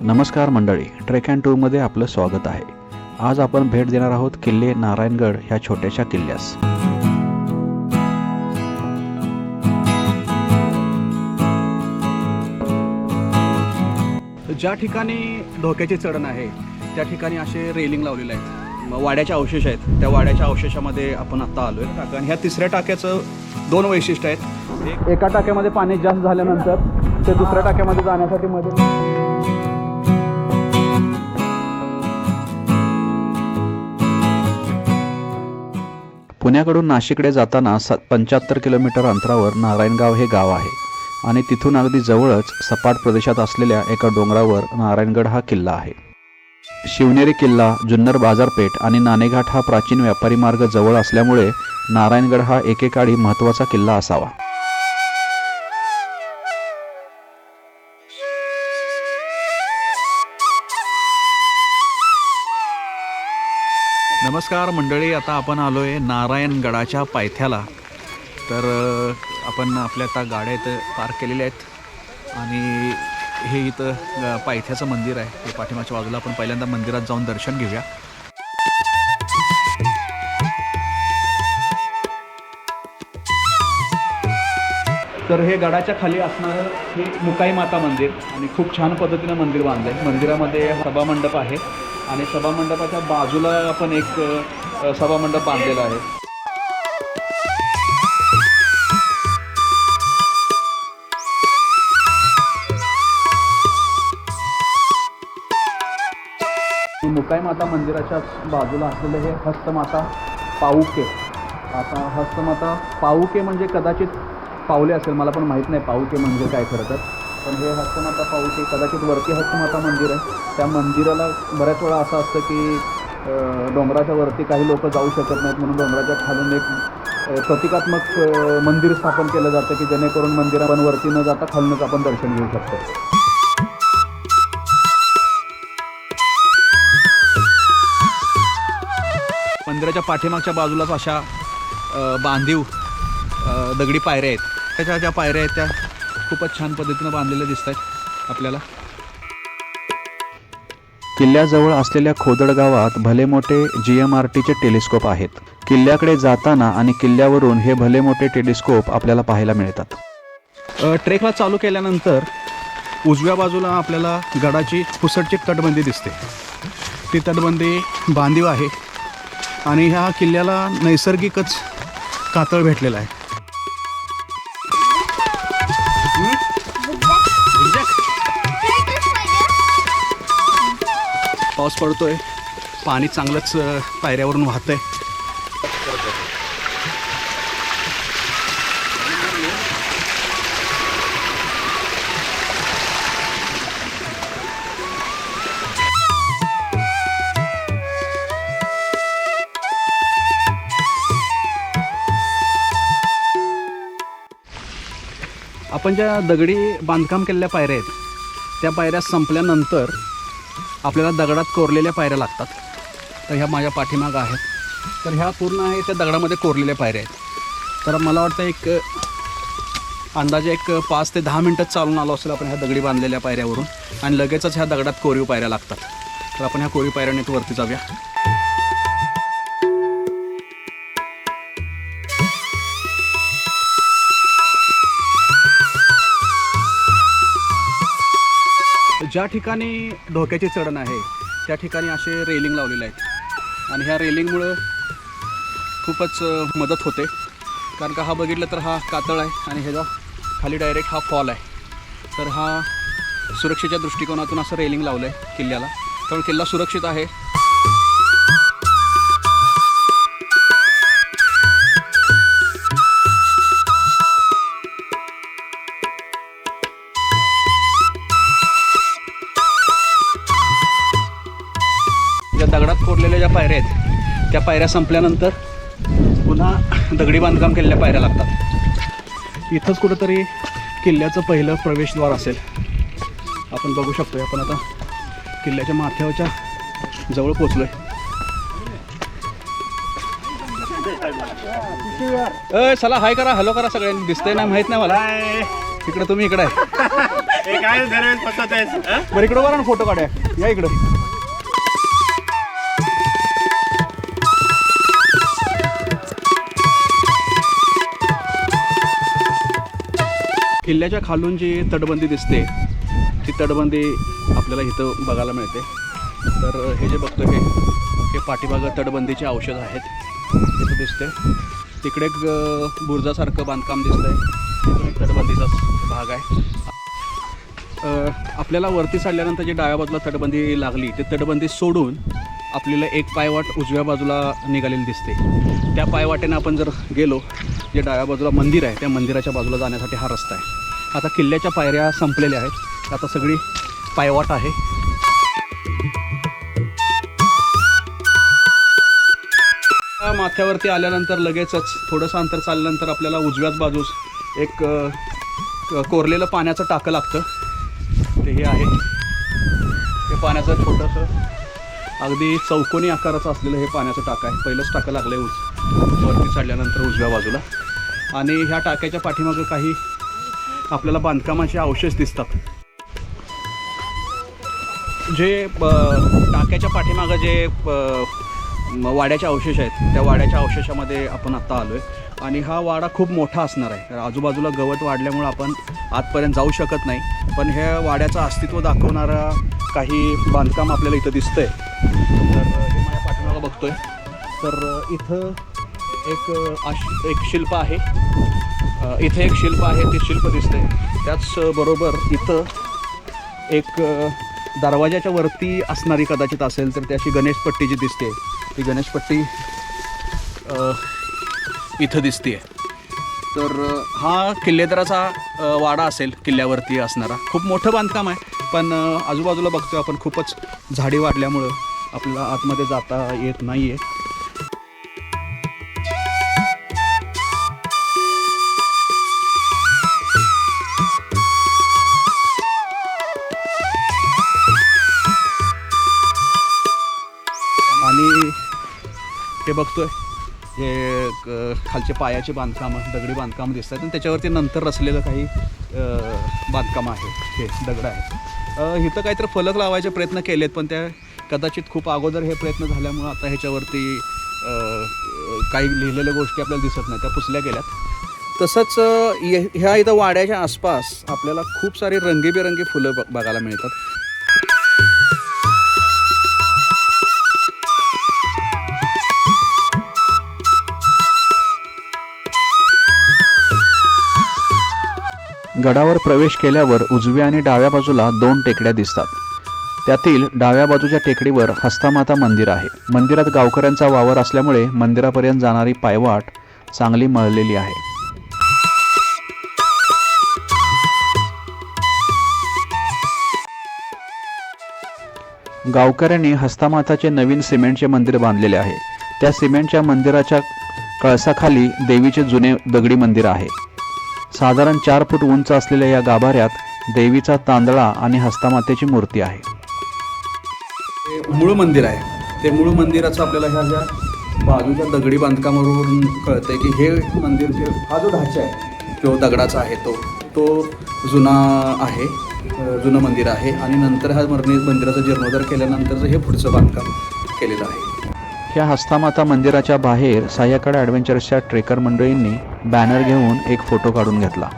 नमस्कार मंडळी trek and टूरमध्ये आपलं स्वागत आहे. आज आपण भेट देणार आहोत किल्ले नारायणगड ह्या छोट्याशा किल्ल्यास. ज्या ठिकाणी धोक्याचे चढण आहे त्या ठिकाणी असे रेलिंग लावलेले आहेत. वाड्याचे अवशेष आहेत. त्या वाड्याच्या अवशेषामध्ये आपण आत्ता आलो आहे टाका आणि ह्या तिसऱ्या टाक्याचं दोन वैशिष्ट्य आहेत. एका टाक्यामध्ये पाणी जास्त झाल्यानंतर ते दुसऱ्या टाक्यामध्ये जाण्यासाठी मध्ये पुण्याकडून नाशिककडे जाताना स पंच्याहत्तर किलोमीटर अंतरावर नारायणगाव हे गाव आहे आणि तिथून अगदी जवळच सपाट प्रदेशात असलेल्या एका डोंगरावर नारायणगड हा किल्ला आहे. शिवनेरी किल्ला जुन्नर बाजारपेठ आणि नाणेघाट हा प्राचीन व्यापारी मार्ग जवळ असल्यामुळे नारायणगड हा एकेकाळी महत्त्वाचा किल्ला असावा. नमस्कार मंडळी आता आपण आलो आहे नारायणगडाच्या पायथ्याला. तर आपण आपल्या आता गाड्या इथं पार्क केलेल्या आहेत. आणि हे इथं पायथ्याचं मंदिर आहे. ते पाठीमागच्या बाजूला आपण पहिल्यांदा मंदिरात जाऊन दर्शन घेऊया. तर हे गडाच्या खाली असणारं हे मुकाई माता मंदिर. आणि खूप छान पद्धतीनं मंदिर बांधलं आहे मंदिरामध्ये सभामंडप आहे. आणि सभामंडपाच्या बाजूला आपण एक सभामंडप बांधलेला आहे. मुकाई माता मंदिराच्या बाजूला असलेलं हे हस्तमाता पाऊके. आता हस्तमाता पाऊके म्हणजे कदाचित पावले असेल मला पण माहीत नाही पाऊके म्हणजे काय खरं तर. पण हे हस्तमाता पाऊके कदाचित वरती हस्तमाता मंदिर आहे. त्या मंदिराला बऱ्याच वेळा असं असतं की डोंगराच्या वरती काही लोक जाऊ शकत नाहीत म्हणून डोंगराच्या खालून एक प्रतिकात्मक मंदिर स्थापन केलं जातं की जेणेकरून मंदिरात वरती न जाता खालूनच आपण दर्शन घेऊ शकतो. मंदिराच्या पाठीमागच्या बाजूलाच अशा बांधीव दगडी पायऱ्या आहेत. त्याच्या ज्या पायऱ्या आहेत त्या खूपच छान पद्धतीनं बांधलेल्या दिसत आहेत आपल्याला. किल्ल्याजवळ असलेल्या खोदड गावात भले मोठे जी एम आर टीचे टेलिस्कोप आहेत. किल्ल्याकडे जाताना आणि किल्ल्यावरून हे भले मोठे टेलिस्कोप आपल्याला पाहायला मिळतात. ट्रेकला चालू केल्यानंतर उजव्या बाजूला आपल्याला गडाची पुसटची तटबंदी दिसते. ती तटबंदी बांधीव आहे आणि ह्या किल्ल्याला नैसर्गिकच कातळ भेटलेला आहे. पाऊस पडतोय. पाणी चांगलंच पायऱ्यावरून वाहतंय. आपण ज्या दगडी बांधकाम केलेल्या पायऱ्या आहेत त्या पायऱ्या संपल्यानंतर आपल्याला दगडात कोरलेल्या पायऱ्या लागतात. तर ह्या माझ्या पाठीमागं आहेत. तर ह्या पूर्ण आहे त्या दगडामध्ये कोरलेल्या पायऱ्या आहेत. तर मला वाटतं एक अंदाजे एक पाच ते दहा मिनटं चालून आलो असेल आपण ह्या दगडी बांधलेल्या पायऱ्यावरून. आणि लगेचच ह्या दगडात कोरीव पायऱ्या लागतात. तर आपण ह्या कोरीव पायऱ्याने वरती जाऊया. ज्या ठिकाणी धोक्याची चढण आहे त्या ठिकाणी असे रेलिंग लावलेले आहेत. आणि ह्या रेलिंगमुळं खूपच मदत होते. कारण का हा बघितलं तर हा कातळ आहे आणि ह्याचा खाली डायरेक्ट हा फॉल आहे. तर हा सुरक्षेच्या दृष्टिकोनातून असं रेलिंग लावलं आहे किल्ल्याला. त्यामुळे किल्ला सुरक्षित आहे. पायऱ्या संपल्यानंतर पुन्हा दगडी बांधकाम केलेल्या पायऱ्या लागतात. इथंच कुठंतरी किल्ल्याचं पहिलं प्रवेशद्वार असेल. आपण बघू शकतोय आपण आता किल्ल्याच्या माथ्यावरच्या जवळ पोचलोय अय चला हाय करा हॅलो करा सगळ्यांनी. दिसतंय नाही माहीत नाही मला. इकडे तुम्ही इकडे आहे? बरं इकडं ना फोटो काढूया. या इकडं. किल्ल्याच्या खालून जी तटबंदी दिसते ती तटबंदी आपल्याला इथं बघायला मिळते. तर हे जे बघतो हे हे पाठीमागं तटबंदीचे औषध आहेत. इथं दिसते. तिकडे एक बुरजासारखं बुर्जासारखं बांधकाम दिसतं आहे एक तटबंदीचाच भाग आहे. आपल्याला वरती चढल्यानंतर जी डाव्या बाजूला तटबंदी लागली ते तटबंदी सोडून आपल्याला एक पायवाट उजव्या बाजूला निघालेली दिसते. त्या पायवाटेनं आपण जर गेलो जे डाव्या बाजूला मंदिर आहे त्या मंदिराच्या बाजूला जाण्यासाठी हा रस्ता आहे. आता किल्ल्याच्या पायऱ्या संपलेल्या आहेत. आता सगळी पायवाट आहे. त्या माथ्यावरती आल्यानंतर लगेचच थोडंसं अंतर चालल्यानंतर आपल्याला उजव्याच बाजूस एक कोरलेलं पाण्याचं टाकं लागतं. ते हे आहे. हे पाण्याचं छोटंसं अगदी चौकोनी आकाराचं असलेलं हे पाण्याचं टाकं आहे. पहिलंच टाकं लागलं आहे उज वरती चढल्यानंतर उजव्या बाजूला. आणि ह्या टाक्याच्या पाठीमागं काही आपल्याला बांधकामाचे अवशेष दिसतात. जे टाक्याच्या पाठीमागं जे वाड्याचे अवशेष आहेत त्या वाड्याच्या अवशेषामध्ये आपण आत्ता आलो आहे आणि हा वाडा खूप मोठा असणार आहे. तर आजूबाजूला गवत वाढल्यामुळं आपण आतपर्यंत जाऊ शकत नाही. पण ह्या वाड्याचं अस्तित्व दाखवणारा काही बांधकाम आपल्याला इथं दिसतंय. तर हे माझ्या पाठीमागं बघतोय. तर इथं एक आश एक शिल्प आहे. इथे एक शिल्प आहे ते शिल्प दिसते त्याचबरोबर इथं एक दरवाजाच्या वरती असणारी कदाचित असेल तर त्याची गणेशपट्टी जी दिसते ती गणेशपट्टी इथं दिसते तर हा किल्लेदाराचा वाडा असेल किल्ल्यावरती असणारा. खूप मोठं बांधकाम आहे पण आजूबाजूला बघतोय आपण खूपच झाडी वाढल्यामुळं आपल्याला आतमध्ये जाता येत नाही आहे हे बघतोय. हे क- खालचे पायाचे बांधकामं दगडी बांधकाम दिसत आहेत आणि त्याच्यावरती नंतर रचलेलं काही बांधकाम आहे. हे दगड आहेत इथं काहीतरी फलक लावायचे प्रयत्न केलेत पण त्या कदाचित खूप अगोदर हे प्रयत्न झाल्यामुळं आता ह्याच्यावरती काही लिहिलेल्या गोष्टी आपल्याला दिसत नाही त्या पुसल्या गेल्यात. तसंच ये- ह्या इथं वाड्याच्या आसपास आपल्याला खूप सारी रंगीबेरंगी फुलं बघायला मिळतात. गडावर प्रवेश केल्यावर उजव्या आणि डाव्या बाजूला दोन टेकड्या दिसतात. त्यातील डाव्या बाजूच्या टेकडीवर हस्तामाता मंदिर आहे. मंदिरात गावकऱ्यांचा वावर असल्यामुळे मंदिरापर्यंत जाणारी पायवाट चांगली मळलेली आहे. गावकऱ्यांनी हस्तामाताचे नवीन सिमेंटचे मंदिर बांधलेले आहे. त्या सिमेंटच्या मंदिराच्या कळसाखाली देवीचे जुने दगडी मंदिर आहे. साधारण चार फूट उंच असलेल्या या गाभाऱ्यात देवीचा तांदळा आणि हस्तामातेची मूर्ती आहे. मूळ मंदिर आहे. ते मूळ मंदिराचं आपल्याला ह्या ज्या बाजूच्या दगडी बांधकामावरून कळतंय की हे मंदिर जे हा जो ढाचा आहे जो दगडाचा आहे तो तो जुना आहे जुनं मंदिर आहे. आणि नंतर हा मर्नी मंदिराचा जीर्णोद्धार केल्यानंतरचं हे पुढचं बांधकाम केलेलं आहे. ह्या हस्तामाता मंदिराच्या बाहेर साह्याकडे ॲडव्हेंचर्सच्या ट्रेकर मंडळींनी बॅनर घेऊन एक फोटो काढून घेतला.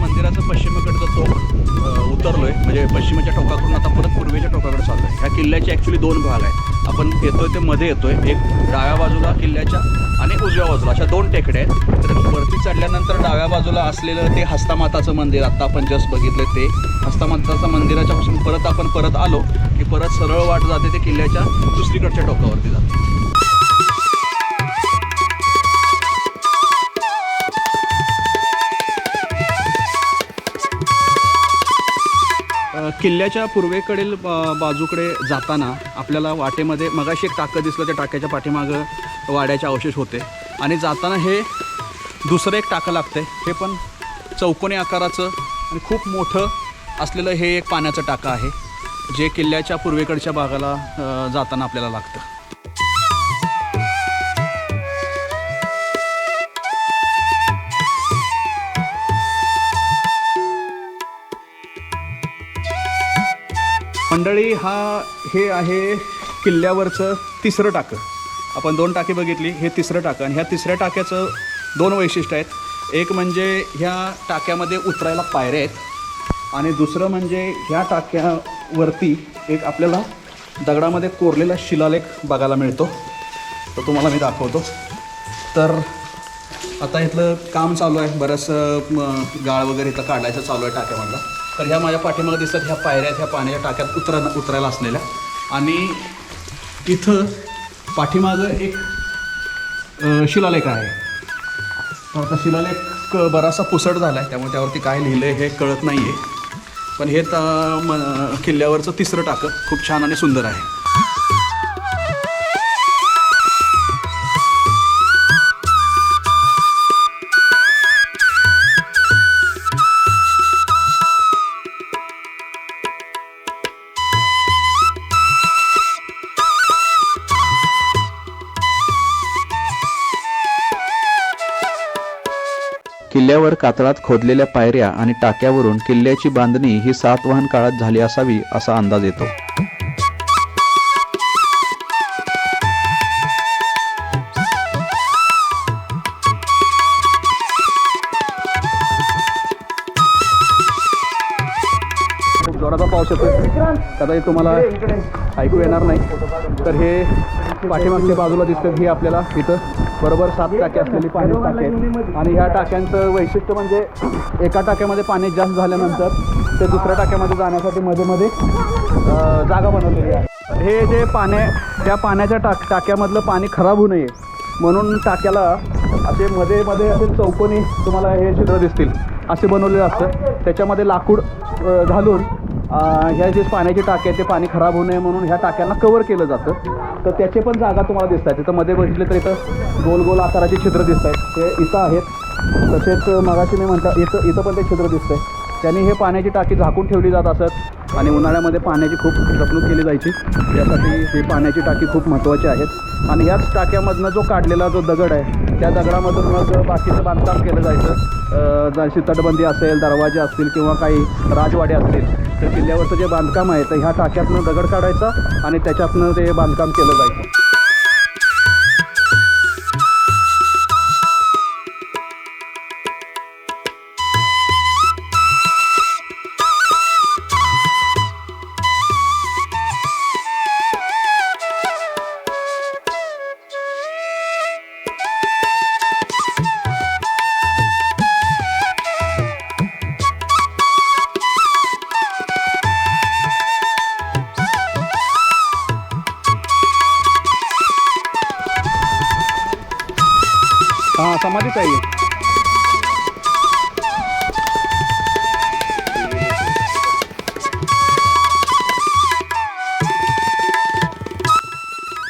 मंदिराचं पश्चिमेकडचं उतरलोय. म्हणजे पश्चिमेच्या टोकाकडून आता परत पूर्वेच्या टोकाकडे चाललोय. ह्या किल्ल्याचे ॲक्च्युली दोन भाग आहेत. आपण येतोय ते मध्ये येतोय. एक डाव्या बाजूला किल्ल्याच्या आणि उजव्या बाजूला अशा दोन टेकड्या आहेत. तर वरती चढल्यानंतर डाव्या बाजूला असलेलं ते हस्तामाताचं मंदिर आत्ता आपण जस्ट बघितलं ते. हस्तामाताचं मंदिराच्यापासून परत आपण परत आलो की परत सरळ वाट जाते ते किल्ल्याच्या दुसरीकडच्या टोकावरती जाते. किल्ल्याच्या पूर्वेकडील बाजूकडे जाताना आपल्याला वाटेमध्ये मगाशी एक टाकं दिसलं त्या टाक्याच्या पाठीमागं वाड्याचे अवशेष होते. आणि जाताना हे दुसरं एक टाकं लागतं हे पण चौकोनी आकाराचं आणि खूप मोठं असलेलं हे एक पाण्याचं टाकं आहे जे किल्ल्याच्या पूर्वेकडच्या भागाला जाताना आपल्याला लागतं. मंडळी हा हे आहे किल्ल्यावरचं तिसरं टाकं. आपण दोन टाके बघितली हे तिसरं टाकं. आणि ह्या तिसऱ्या टाक्याचं दोन वैशिष्ट्य आहेत. एक म्हणजे ह्या टाक्यामध्ये उतरायला पायऱ्या आहेत. आणि दुसरं म्हणजे ह्या टाक्यावरती एक आपल्याला दगडामध्ये कोरलेला शिलालेख बघायला मिळतो. तो तुम्हाला मी दाखवतो. तर आता इथलं काम चालू आहे. बरंचसं गाळ वगैरे इथं काढायचं चालू आहे टाक्यामधला. तर ह्या माझ्या पाठीमागे दिसतात ह्या पायऱ्या ह्या पाण्याच्या टाक्यात उतरा उतरायला असलेल्या. आणि इथं पाठीमागं एक शिलालेख आहे. तर आता शिलालेख बरासा बराचसा पुसट झाला आहे त्यामुळे त्यावरती काय लिहिलं आहे हे कळत नाही आहे पण हे त म किल्ल्यावरचं तिसरं टाकं खूप छान आणि सुंदर आहे. किल्ल्यावर कातळात खोदलेल्या पायऱ्या आणि टाक्यावरून किल्ल्याची बांधणी ही सातवाहन काळात झाली असावी असा अंदाज येतो. कदाचित तुम्हाला ऐकू येणार नाही. तर हे पाठीमागच्या बाजूला दिसतं ही आपल्याला इथं बरोबर सात टाके असलेली पाणी टाके आहेत. आणि ह्या टाक्यांचं वैशिष्ट्य म्हणजे एका टाक्यामध्ये पाणी जास्त झाल्यानंतर ते दुसऱ्या टाक्यामध्ये जाण्यासाठी मध्ये मध्ये जागा बनवलेली आहे. हे जे पाण्या त्या पाण्याच्या टाक टाक्यामधलं पाणी खराब होऊ नये म्हणून टाक्याला असे मध्ये मध्ये असे चौकोनी तुम्हाला हे चित्र दिसतील. असे बनवलेलं असतं. त्याच्यामध्ये लाकूड घालून ह्या जे पाण्याची टाकी आहेत ते पाणी खराब होऊ नये म्हणून ह्या टाक्यांना कवर केलं जातं. तर त्याचे पण जागा तुम्हाला दिसत आहेत तिथं मध्ये बघितले तर इथं गोल गोल आकाराचे छिद्र दिसत आहेत ते इथं आहेत. तसेच मगाशी मी म्हणता इथं इथं पण ते छिद्र आहे त्यांनी हे पाण्याची टाकी झाकून ठेवली जात असत आणि उन्हाळ्यामध्ये पाण्याची खूप जपणूक केली जायची. यासाठी ही पाण्याची टाकी खूप महत्त्वाची आहेत. आणि ह्याच टाक्यामधनं जो काढलेला जो दगड आहे त्या दगडामधून मग बाकीचं बांधकाम केलं जायचं. जशी तटबंदी असेल दरवाजे असतील किंवा काही राजवाडे असतील किल्ल्यावरचं जे बांधकाम आहे तर ह्या टाक्यातनं दगड काढायचा आणि त्याच्यातनं ते बांधकाम केलं जायचं.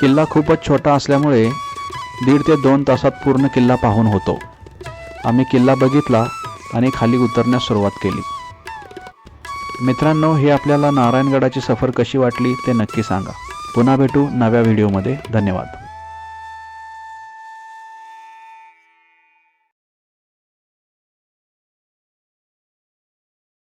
किल्ला खूपच छोटा असल्यामुळे दीड ते दोन तासात पूर्ण किल्ला पाहून होतो. आम्ही किल्ला बघितला आणि खाली उतरण्यास सुरुवात केली. मित्रांनो ही आपल्याला नारायणगडाची सफर कशी वाटली ते नक्की सांगा. पुन्हा भेटू नव्या व्हिडिओमध्ये. धन्यवाद.